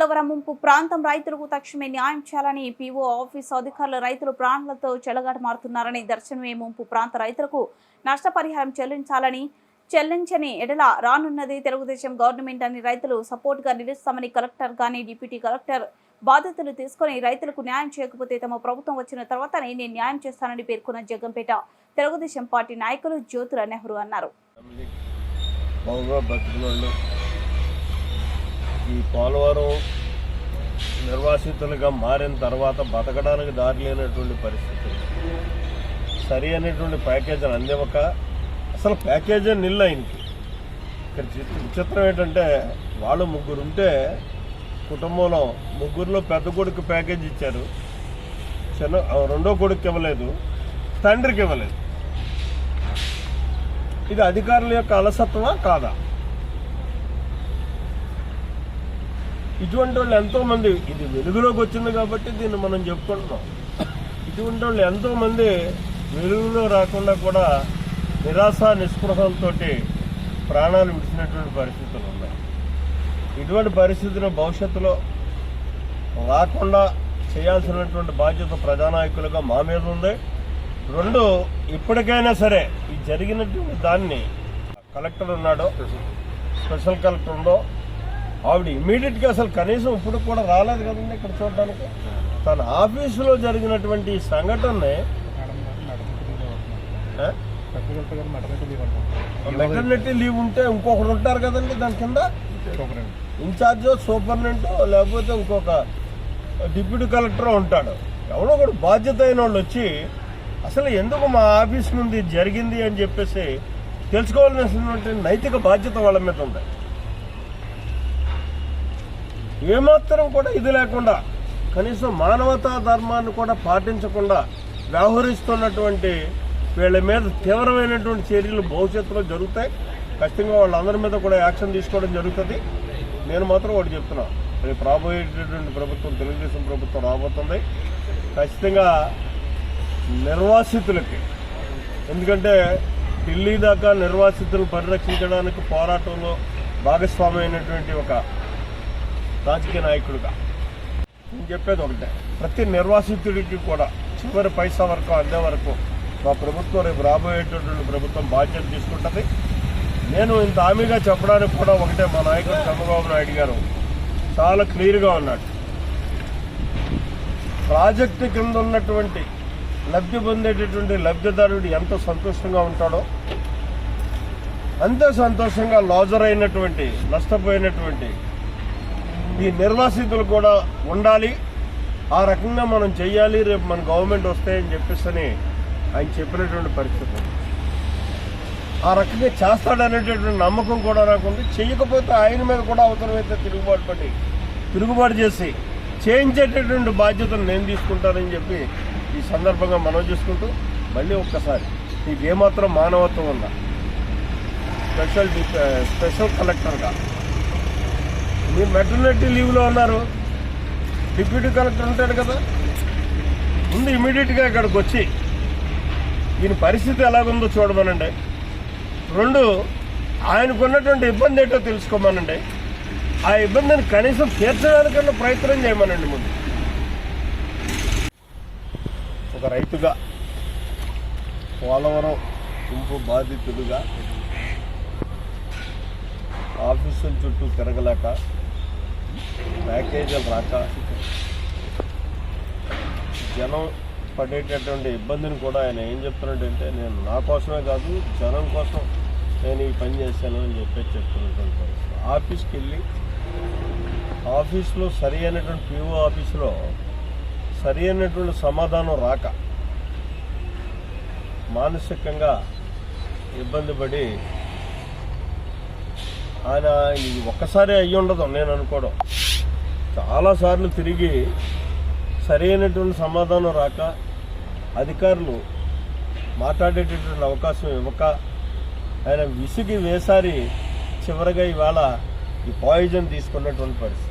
పోలవరం ముంపు ప్రాంతం రైతులకు తక్షణమే న్యాయం చేయాలని పీఓ ఆఫీస్ అధికారులు రైతులు ప్రాణాలతో చెలగాటమారుతున్నారని దర్శనమే ముంపు ప్రాంత రైతులకు నష్టపరిహారం చెల్లించాలని చెల్లించని ఎడల రానున్నది తెలుగుదేశం గవర్నమెంట్ అని రైతులు సపోర్ట్గా నిలుస్తామని కలెక్టర్ గాని డిప్యూటీ కలెక్టర్ బాధ్యతలు తీసుకొని రైతులకు న్యాయం చేయకపోతే తమ ప్రభుత్వం వచ్చిన తర్వాత నేను న్యాయం చేస్తానని పేర్కొన్న జగ్గంపేట తెలుగుదేశం పార్టీ నాయకులు జ్యోతుల నెహ్రూ అన్నారు. ఈ పోలవరం నిర్వాసితులుగా మారిన తర్వాత బతకడానికి దారి లేనటువంటి పరిస్థితి. సరి అనేటువంటి ప్యాకేజీని అందివ్వక అసలు ప్యాకేజీ నిల్ అయింది ఇక్కడ విచిత్రం ఏంటంటే వాళ్ళు ముగ్గురు ఉంటే కుటుంబంలో ముగ్గురులో పెద్ద కొడుకు ప్యాకేజ్ ఇచ్చారు. చిన్న రెండో కొడుకు ఇవ్వలేదు తండ్రికి ఇవ్వలేదు. ఇది అధికారుల యొక్క అలసత్వమా కాదా? ఇటువంటి వాళ్ళు ఎంతో మంది ఇది వెలుగులోకి వచ్చింది కాబట్టి దీన్ని మనం చెప్పుకుంటున్నాం. ఇటువంటి వాళ్ళు ఎంతో మంది వెలుగులో రాకుండా కూడా నిరాశ నిస్పృహలతో ప్రాణాలు విడిచినటువంటి పరిస్థితులు ఉన్నాయి. ఇటువంటి పరిస్థితులు భవిష్యత్తులో రాకుండా చేయాల్సినటువంటి బాధ్యత ప్రజానాయకులుగా మా మీద ఉంది. రెండు ఇప్పటికైనా సరే ఈ జరిగినటువంటి దాన్ని కలెక్టర్ ఉన్నాడో స్పెషల్ కలెక్టర్ ఉందో ఆవిడ ఇమీడియట్గా అసలు కనీసం ఇప్పుడు కూడా రాలేదు కదండి ఇక్కడ చూడడానికి. తన ఆఫీసులో జరిగినటువంటి ఆ? మెటర్నిటీ లీవ్ ఉంటే ఇంకొకరు ఉంటారు కదండి దాని కింద? ఇన్ఛార్జ్ సూపరింటెండెంట్ లేకపోతే ఇంకొక డిప్యూటీ కలెక్టర్ ఉంటాడు. ఎవడో ఒకడు బాధ్యత అయిన వాళ్ళు వచ్చి అసలు ఎందుకు మా ఆఫీస్ నుండి జరిగింది? అని చెప్పేసి తెలుసుకోవాల్సినటువంటి నైతిక బాధ్యత వాళ్ళ మీద ఉంది. ఏమాత్రం కూడా ఇది లేకుండా కనీసం మానవతా ధర్మాన్ని కూడా పాటించకుండా వ్యవహరిస్తున్నటువంటి వీళ్ళ మీద తీవ్రమైనటువంటి చర్యలు భవిష్యత్తులో జరుగుతాయి. ఖచ్చితంగా వాళ్ళందరి మీద కూడా యాక్షన్ తీసుకోవడం జరుగుతుంది. నేను మాత్రం ఒకటి చెప్తున్నా. రేపు రాబోయేటటువంటి ప్రభుత్వం తెలుగుదేశం ప్రభుత్వం రాబోతుంది. ఖచ్చితంగా నిర్వాసితులకి ఎందుకంటే ఢిల్లీ దాకా నిర్వాసితులను పరిరక్షించడానికి పోరాటంలో భాగస్వామి అయినటువంటి ఒక రాజకీయ నాయకుడిగా. నేను చెప్పేది ఒకటే. ప్రతి నిర్వాసితుడికి కూడా చివరి పైసా వరకు అందే వరకు మా ప్రభుత్వం రేపు రాబోయేటటువంటి ప్రభుత్వం బాధ్యత తీసుకుంటుంది. నేను ఇంత హామీగా చెప్పడానికి కూడా ఒకటే మా నాయకుడు చంద్రబాబు నాయుడు గారు చాలా క్లియర్గా ఉన్నాడు. ప్రాజెక్టు కింద ఉన్నటువంటి లబ్ధి పొందేటటువంటి లబ్ధిదారుడు ఎంత సంతోషంగా ఉంటాడో అంతే సంతోషంగా లాజర్ అయినటువంటి నష్టపోయినటువంటి ఈ నిర్వాసితులు కూడా ఉండాలి. ఆ రకంగా మనం చెయ్యాలి. రేపు మన గవర్నమెంట్ వస్తాయని చెప్పేసి ఆయన చెప్పినటువంటి పరిస్థితి. ఆ రకంగా చేస్తాడనేటటువంటి నమ్మకం కూడా నాకుంది చేయకపోతే ఆయన మీద కూడా అవసరమైతే తిరుగుబాటు పడి తిరుగుబాటు చేసి చేయించేటటువంటి బాధ్యతను నేను తీసుకుంటానని చెప్పి ఈ సందర్భంగా మనం చేసుకుంటూ మళ్ళీ ఒక్కసారి నీకు ఏమాత్రం మానవత్వం ఉందా? స్పెషల్ డి- స్పెషల్ కలెక్టర్గా మీరు మెటర్నిటీ లీవ్లో ఉన్నారు. డిప్యూటీ కలెక్టర్ ఉంటాడు కదా. ముందు ఇమీడియట్గా ఇక్కడికి వచ్చి ఈయన పరిస్థితి ఎలాగుందో చూడమనండి. రెండు ఆయనకున్నటువంటి ఇబ్బంది ఏంటో తెలుసుకోమనండి. ఆ ఇబ్బందిని కనీసం తీర్చడానికన్నా ప్రయత్నం చేయమనండి ముందు. ఒక రైతుగా పోలవరం గుంపు బాధితుడుగా ఆఫీసుల చుట్టూ తిరగలేక ప్యాకేజీలు రాక జనం పడేటటువంటి ఇబ్బందిని కూడా ఆయన ఏం చెప్తున్నాడంటే నేను నా కోసమే కాదు జనం కోసం నేను ఈ పని చేశాను అని చెప్పి చెప్తున్నటువంటి పరిస్థితి. ఆఫీస్కి వెళ్ళి ఆఫీస్లో సరి అయినటువంటి పిఓ ఆఫీస్లో సరి అయినటువంటి సమాధానం రాక మానసికంగా ఇబ్బంది పడి ఆయన ఇది ఒక్కసారి అయ్యి ఉండదు నేను అనుకోవడం. చాలాసార్లు తిరిగి సరైనటువంటి సమాధానం రాక అధికారులు మాట్లాడేటటువంటి అవకాశం ఇవ్వక ఆయన విసిగి వేసారి చివరగా ఇవాళ ఈ పాయిజన్ తీసుకున్నటువంటి పరిస్థితి.